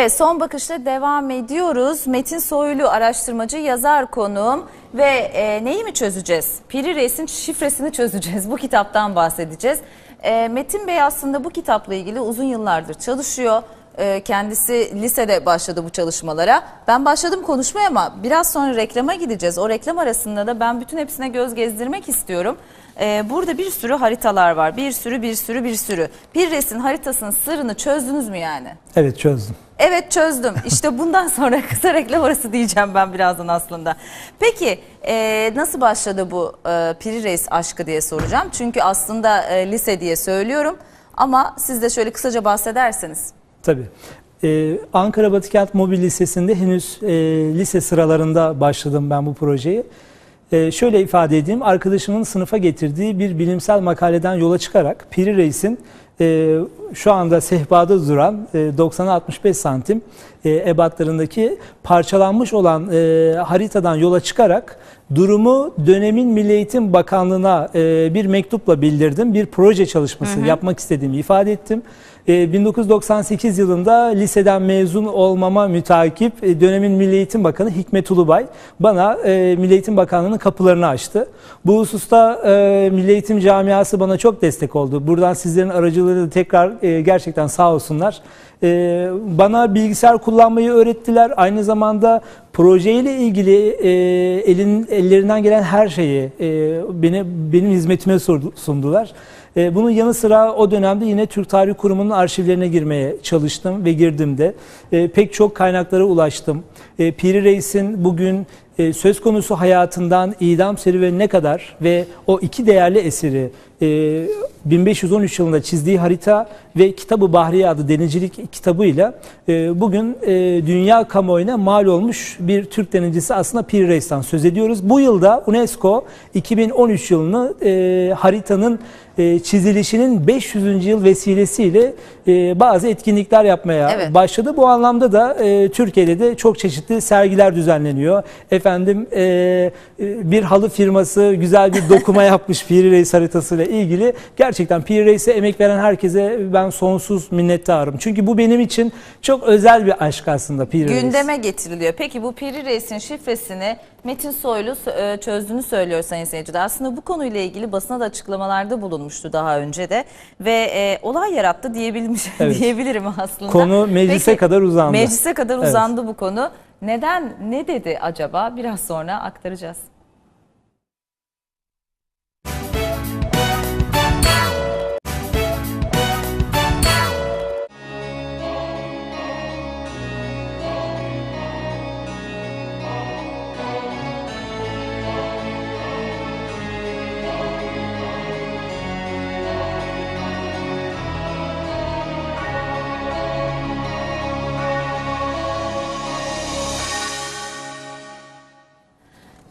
Evet son bakışla devam ediyoruz. Metin Soylu araştırmacı yazar konuğum ve e, neyi mi çözeceğiz? Piri Reis'in şifresini çözeceğiz. Bu kitaptan bahsedeceğiz. E, Metin Bey aslında bu kitapla ilgili uzun yıllardır çalışıyor. E, kendisi lisede başladı bu çalışmalara. Ben başladım konuşmaya ama biraz sonra reklama gideceğiz. O reklam arasında da ben bütün hepsine göz gezdirmek istiyorum. E, burada bir sürü haritalar var. Bir sürü bir sürü bir sürü. Reis'in haritasının sırrını çözdünüz mü yani? Evet çözdüm. Evet çözdüm. İşte bundan sonra kısa reklam arası diyeceğim ben birazdan aslında. Peki e, nasıl başladı bu e, Piri Reis aşkı diye soracağım. Çünkü aslında e, lise diye söylüyorum ama siz de şöyle kısaca bahsederseniz. Tabii. Ee, Ankara Batıkent Mobil Lisesi'nde henüz e, lise sıralarında başladım ben bu projeyi. Ee, şöyle ifade edeyim, arkadaşımın sınıfa getirdiği bir bilimsel makaleden yola çıkarak Piri Reis'in e, şu anda sehpada duran e, 90'a 65 santim e, ebatlarındaki parçalanmış olan e, haritadan yola çıkarak durumu dönemin Milli Eğitim Bakanlığı'na e, bir mektupla bildirdim. Bir proje çalışması yapmak istediğimi ifade ettim. E, 1998 yılında liseden mezun olmama mütakip e, dönemin Milli Eğitim Bakanı Hikmet Ulubay bana e, Milli Eğitim Bakanlığı'nın kapılarını açtı. Bu hususta e, Milli Eğitim camiası bana çok destek oldu. Buradan sizlerin aracılığıyla tekrar e, gerçekten sağ olsunlar. E, bana bilgisayar kullanmayı öğrettiler. Aynı zamanda projeyle ilgili e, elin ellerinden gelen her şeyi e, beni benim hizmetime sundular. E, bunun yanı sıra o dönemde yine Türk Tarih Kurumu'nun arşivlerine girmeye çalıştım ve girdim de. E, pek çok kaynaklara ulaştım. E, Piri Reis'in bugün e, söz konusu hayatından idam serüvenine kadar ve o iki değerli eseri e, 1513 yılında çizdiği harita ve Kitabı Bahriye adlı denizcilik kitabıyla e, bugün e, dünya kamuoyuna mal olmuş bir Türk denizcisi aslında Piri Reis'ten söz ediyoruz. Bu yılda UNESCO 2013 yılını e, haritanın e, çizilişinin 500. yıl vesilesiyle e, bazı etkinlikler yapmaya Evet. başladı. Bu anlamda da e, Türkiye'de de çok çeşitli sergiler düzenleniyor. Efendim e, e, bir halı firması güzel bir dokuma yapmış Piri Reis haritasıyla ilgili. Gerçekten Piri Reis'e emek veren herkese ben sonsuz minnettarım. Çünkü bu benim için çok özel bir aşk aslında Piri Reis. Gündeme getiriliyor. Peki bu Piri Reis'in şifresini Metin Soylu e, çözdüğünü söylüyor Sayın Seyirciler. Aslında bu konuyla ilgili basına da açıklamalarda bulunmuştu daha önce de ve e, olay yarattı diyebilmiş Evet. diyebilirim aslında. Konu meclise kadar uzandı. Meclise kadar Evet. uzandı bu konu. Neden ne dedi acaba? Biraz sonra aktaracağız.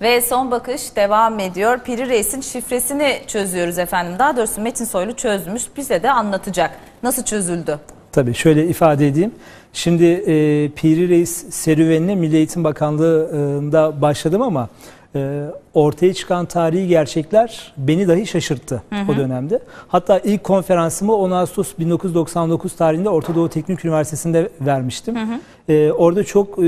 Ve son bakış devam ediyor. Piri Reis'in şifresini çözüyoruz efendim. Daha doğrusu Metin Soylu çözmüş. Bize de anlatacak. Nasıl çözüldü? Tabii şöyle ifade edeyim. Şimdi e, Piri Reis serüvenine Milli Eğitim Bakanlığı'nda başladım ama e, ortaya çıkan tarihi gerçekler beni dahi şaşırttı o dönemde. Hatta ilk konferansımı 10 Ağustos 1999 tarihinde Orta Doğu Teknik Üniversitesi'nde vermiştim. E, orada çok e,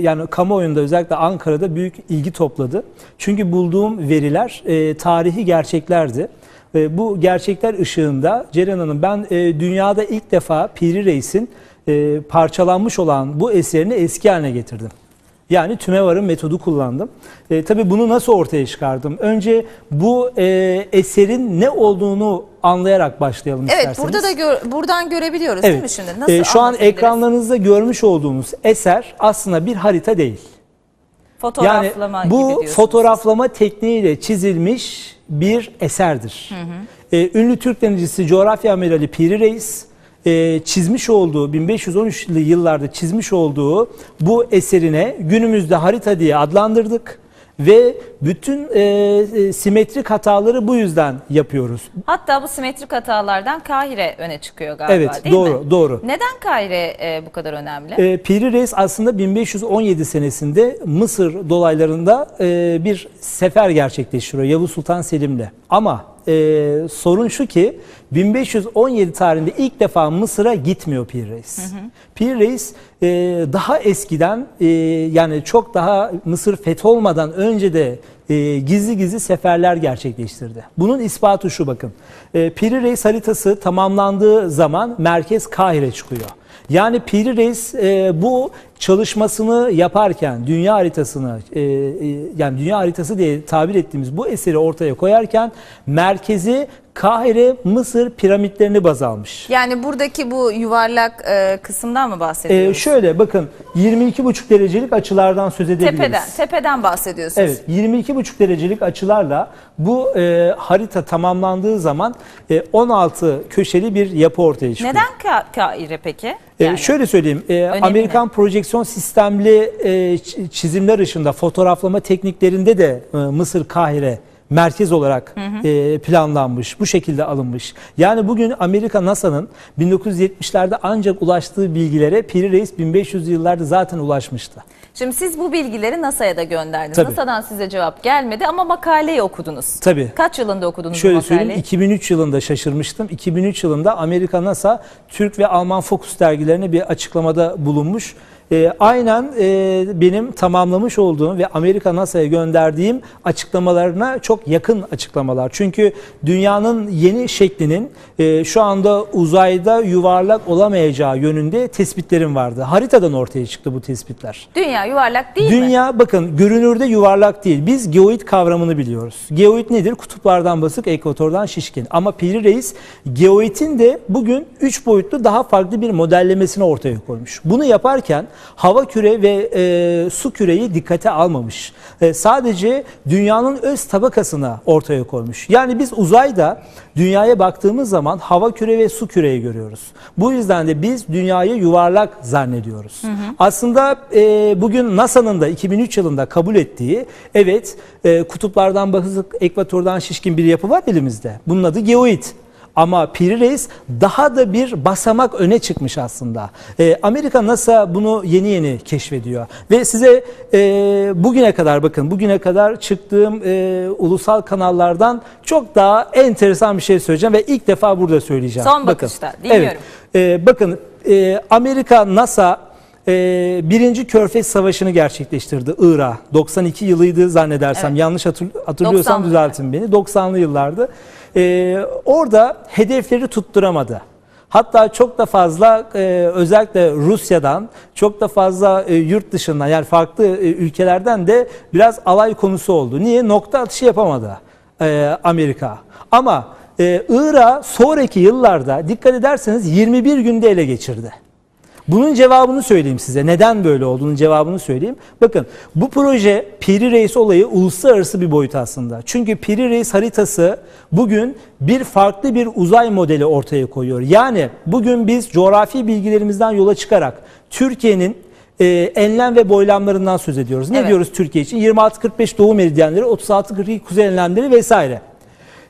yani kamuoyunda özellikle Ankara'da büyük ilgi topladı. Çünkü bulduğum veriler e, tarihi gerçeklerdi. E, bu gerçekler ışığında Ceren Hanım ben e, dünyada ilk defa Piri Reis'in e, parçalanmış olan bu eserini eski haline getirdim. Yani tümevarın metodu kullandım. E, tabii bunu nasıl ortaya çıkardım? Önce bu e, eserin ne olduğunu anlayarak başlayalım Evet isterseniz. burada da gör- buradan görebiliyoruz değil mi şimdi? Nasıl E, şu an ekranlarınızda görmüş olduğunuz eser aslında bir harita değil. fotoğraflama yani gibi bu diyorsunuz. fotoğraflama tekniğiyle çizilmiş bir eserdir. Ee, ünlü Türk denizcisi coğrafya amirali Piri Reis e, çizmiş olduğu 1513'lü yıllarda çizmiş olduğu bu eserine günümüzde harita diye adlandırdık ve bütün e, e, simetrik hataları bu yüzden yapıyoruz. Hatta bu simetrik hatalardan Kahire öne çıkıyor galiba Evet, değil doğru, mi? doğru. Neden Kahire e, bu kadar önemli? E, Piri Reis aslında 1517 senesinde Mısır dolaylarında e, bir sefer gerçekleştiriyor Yavuz Sultan Selim'le. Ama e, sorun şu ki 1517 tarihinde ilk defa Mısır'a gitmiyor Pir Reis. Pir Reis e, daha eskiden e, yani çok daha Mısır fetholmadan önce de e, gizli gizli seferler gerçekleştirdi. Bunun ispatı şu bakın. E, Piri Reis haritası tamamlandığı zaman merkez Kahire çıkıyor. Yani Piri Reis e, bu çalışmasını yaparken dünya haritasını e, e, yani dünya haritası diye tabir ettiğimiz bu eseri ortaya koyarken merkezi Kahire Mısır piramitlerini baz almış. Yani buradaki bu yuvarlak e, kısımdan mı bahsediyoruz? E, şöyle bakın 22,5 derecelik açılardan söz edebiliriz. tepeden, tepeden bahsediyorsunuz. Evet 22,5 derecelik açılarla bu e, harita tamamlandığı zaman e, 16 köşeli bir yapı ortaya çıkıyor. Neden Ka- Kaire peki? Ee, Yani şöyle söyleyeyim, e, Amerikan projeksiyon sistemli e, çizimler ışığında fotoğraflama tekniklerinde de e, Mısır Kahire merkez olarak e, planlanmış, bu şekilde alınmış. Yani bugün Amerika NASA'nın 1970'lerde ancak ulaştığı bilgilere Piri Reis 1500 yıllarda zaten ulaşmıştı. Şimdi siz bu bilgileri NASA'ya da gönderdiniz. Tabii. NASA'dan size cevap gelmedi ama makaleyi okudunuz. Tabii. Kaç yılında okudunuz bu Şöyle makaleyi? söyleyeyim 2003 yılında şaşırmıştım. 2003 yılında Amerika NASA Türk ve Alman Focus dergilerine bir açıklamada bulunmuş. Ee, aynen e, benim tamamlamış olduğum ve Amerika NASA'ya gönderdiğim açıklamalarına çok yakın açıklamalar. Çünkü dünyanın yeni şeklinin e, şu anda uzayda yuvarlak olamayacağı yönünde tespitlerim vardı. Haritadan ortaya çıktı bu tespitler. Dünya yuvarlak değil mi? Dünya bakın görünürde yuvarlak değil. Biz geoid kavramını biliyoruz. Geoid nedir? Kutuplardan basık, ekvatordan şişkin. Ama Piri Reis geoidin de bugün 3 boyutlu daha farklı bir modellemesini ortaya koymuş. Bunu yaparken hava küre ve e, su küreyi dikkate almamış. E, sadece dünyanın öz tabakasına ortaya koymuş. Yani biz uzayda dünyaya baktığımız zaman hava küre ve su küreyi görüyoruz. Bu yüzden de biz dünyayı yuvarlak zannediyoruz. Aslında e, bugün NASA'nın da 2003 yılında kabul ettiği evet e, kutuplardan basık ekvatordan şişkin bir yapı var elimizde. Bunun adı geoid. Ama Piri Reis daha da bir basamak öne çıkmış aslında. Ee, Amerika NASA bunu yeni yeni keşfediyor. Ve size e, bugüne kadar bakın bugüne kadar çıktığım e, ulusal kanallardan çok daha enteresan bir şey söyleyeceğim ve ilk defa burada söyleyeceğim. Son bakışta, dinliyorum. Evet. E, bakın e, Amerika NASA e, birinci Körfez Savaşı'nı gerçekleştirdi Irak'a. 92 yılıydı zannedersem. Evet. Yanlış hatır- hatırlıyorsam 90'lı düzeltin beni. 90'lı yıllardı. E, orada hedefleri tutturamadı. Hatta çok da fazla e, özellikle Rusya'dan çok da fazla e, yurt dışından yani farklı e, ülkelerden de biraz alay konusu oldu. Niye? Nokta atışı yapamadı e, Amerika. Ama e, Irak sonraki yıllarda dikkat ederseniz 21 günde ele geçirdi. Bunun cevabını söyleyeyim size. Neden böyle olduğunun cevabını söyleyeyim. Bakın bu proje Piri Reis olayı uluslararası bir boyut aslında. Çünkü Piri Reis haritası bugün bir farklı bir uzay modeli ortaya koyuyor. Yani bugün biz coğrafi bilgilerimizden yola çıkarak Türkiye'nin e, enlem ve boylamlarından söz ediyoruz. Ne Evet. diyoruz Türkiye için? 26-45 doğu meridyenleri, 36-42 kuzey enlemleri vesaire.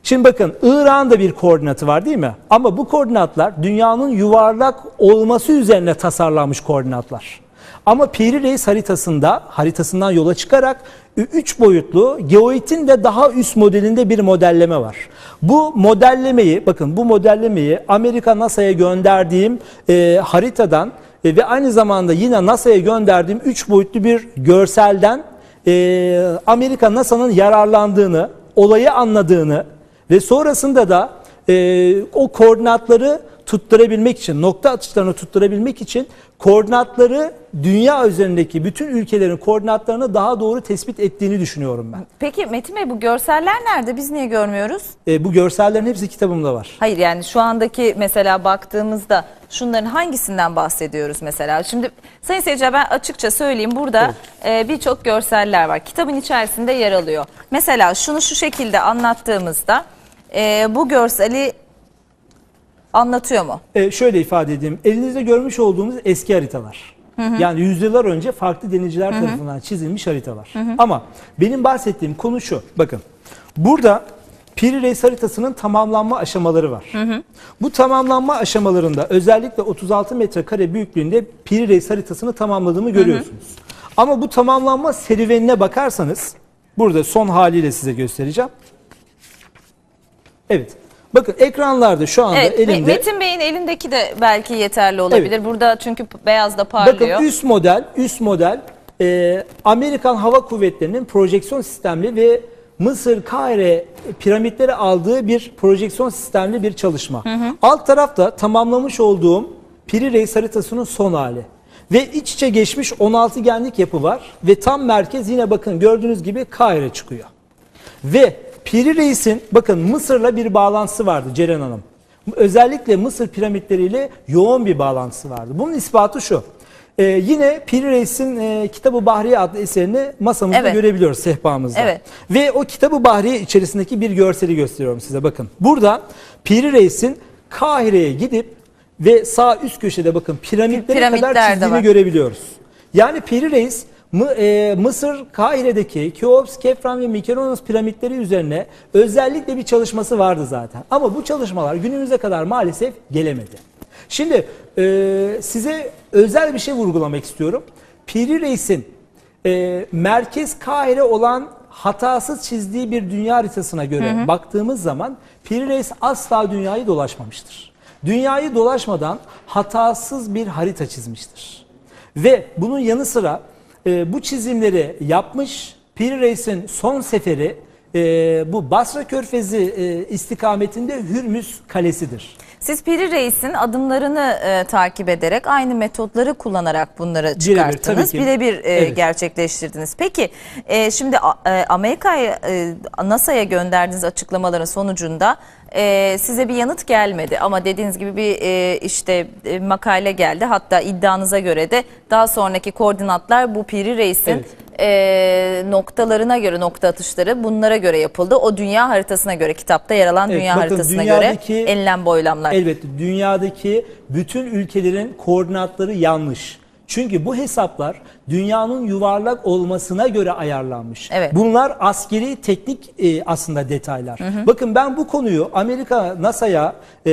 Şimdi bakın İran'ın da bir koordinatı var değil mi? Ama bu koordinatlar dünyanın yuvarlak olması üzerine tasarlanmış koordinatlar. Ama Piri Reis haritasında haritasından yola çıkarak 3 boyutlu geoidin de daha üst modelinde bir modelleme var. Bu modellemeyi bakın bu modellemeyi Amerika NASA'ya gönderdiğim e, haritadan e, ve aynı zamanda yine NASA'ya gönderdiğim 3 boyutlu bir görselden e, Amerika NASA'nın yararlandığını, olayı anladığını ve sonrasında da e, o koordinatları tutturabilmek için, nokta atışlarını tutturabilmek için koordinatları dünya üzerindeki bütün ülkelerin koordinatlarını daha doğru tespit ettiğini düşünüyorum ben. Peki Metin Bey bu görseller nerede? Biz niye görmüyoruz? E, bu görsellerin hepsi kitabımda var. Hayır yani şu andaki mesela baktığımızda şunların hangisinden bahsediyoruz mesela? Şimdi sayın seyirciler ben açıkça söyleyeyim burada e, birçok görseller var. Kitabın içerisinde yer alıyor. Mesela şunu şu şekilde anlattığımızda e, bu görseli anlatıyor mu? E, şöyle ifade edeyim. Elinizde görmüş olduğunuz eski haritalar. Yani yüzyıllar önce farklı denizciler tarafından çizilmiş haritalar. Ama benim bahsettiğim konu şu. Bakın burada Piri Reis haritasının tamamlanma aşamaları var. Bu tamamlanma aşamalarında özellikle 36 metrekare büyüklüğünde Piri Reis haritasını tamamladığımı görüyorsunuz. Ama bu tamamlanma serüvenine bakarsanız burada son haliyle size göstereceğim. Evet. Bakın ekranlarda şu anda Evet, elimde. Metin Bey'in elindeki de belki yeterli olabilir. Burada çünkü beyaz da parlıyor. Bakın üst model, üst model e, Amerikan Hava Kuvvetleri'nin projeksiyon sistemli ve Mısır Kahire piramitleri aldığı bir projeksiyon sistemli bir çalışma. Alt tarafta tamamlamış olduğum Piri Reis haritasının son hali. Ve iç içe geçmiş 16 genlik yapı var ve tam merkez yine bakın gördüğünüz gibi Kahire çıkıyor. Ve Piri Reis'in bakın Mısır'la bir bağlantısı vardı Ceren Hanım. Özellikle Mısır piramitleriyle yoğun bir bağlantısı vardı. Bunun ispatı şu. Ee, yine Piri Reis'in e, Kitabı Bahriye adlı eserini masamızda Evet. görebiliyoruz sehpamızda. Evet. Ve o Kitabı Bahriye içerisindeki bir görseli gösteriyorum size bakın. Burada Piri Reis'in Kahire'ye gidip ve sağ üst köşede bakın piramitlere Piramitler kadar çizdiğini var. görebiliyoruz. Yani Piri Reis Mısır Kahire'deki Keops, Kefren ve Mikeronos piramitleri üzerine özellikle bir çalışması vardı zaten. Ama bu çalışmalar günümüze kadar maalesef gelemedi. Şimdi e, size özel bir şey vurgulamak istiyorum. Piri Reis'in e, merkez Kahire olan hatasız çizdiği bir dünya haritasına göre baktığımız zaman Piri Reis asla dünyayı dolaşmamıştır. Dünyayı dolaşmadan hatasız bir harita çizmiştir. Ve bunun yanı sıra e, bu çizimleri yapmış Piri Reis'in son seferi e, bu Basra Körfezi e, istikametinde Hürmüz Kalesi'dir. Siz Piri Reis'in adımlarını e, takip ederek aynı metotları kullanarak bunları çıkarttınız. Birebir e, Evet. gerçekleştirdiniz. Peki e, şimdi e, Amerika'ya e, NASA'ya gönderdiğiniz açıklamaların sonucunda e, size bir yanıt gelmedi. Ama dediğiniz gibi bir e, işte e, makale geldi. Hatta iddianıza göre de daha sonraki koordinatlar bu Piri Reis'in Evet. e, noktalarına göre nokta atışları bunlara göre yapıldı. O dünya haritasına göre kitapta yer alan Evet, dünya bakın haritasına göre enlem boylamlar. Elbette dünyadaki bütün ülkelerin koordinatları yanlış. Çünkü bu hesaplar dünyanın yuvarlak olmasına göre ayarlanmış. Evet. Bunlar askeri teknik e, aslında detaylar. Bakın ben bu konuyu Amerika NASA'ya e,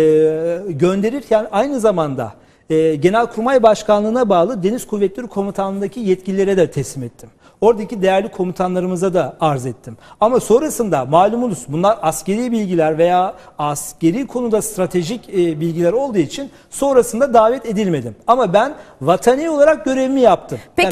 gönderirken aynı zamanda e, Genelkurmay Başkanlığı'na bağlı Deniz Kuvvetleri Komutanlığı'ndaki yetkililere de teslim ettim. Oradaki değerli komutanlarımıza da arz ettim. Ama sonrasında malumunuz bunlar askeri bilgiler veya askeri konuda stratejik e, bilgiler olduğu için sonrasında davet edilmedim. Ama ben vatani olarak görevimi yaptım. Peki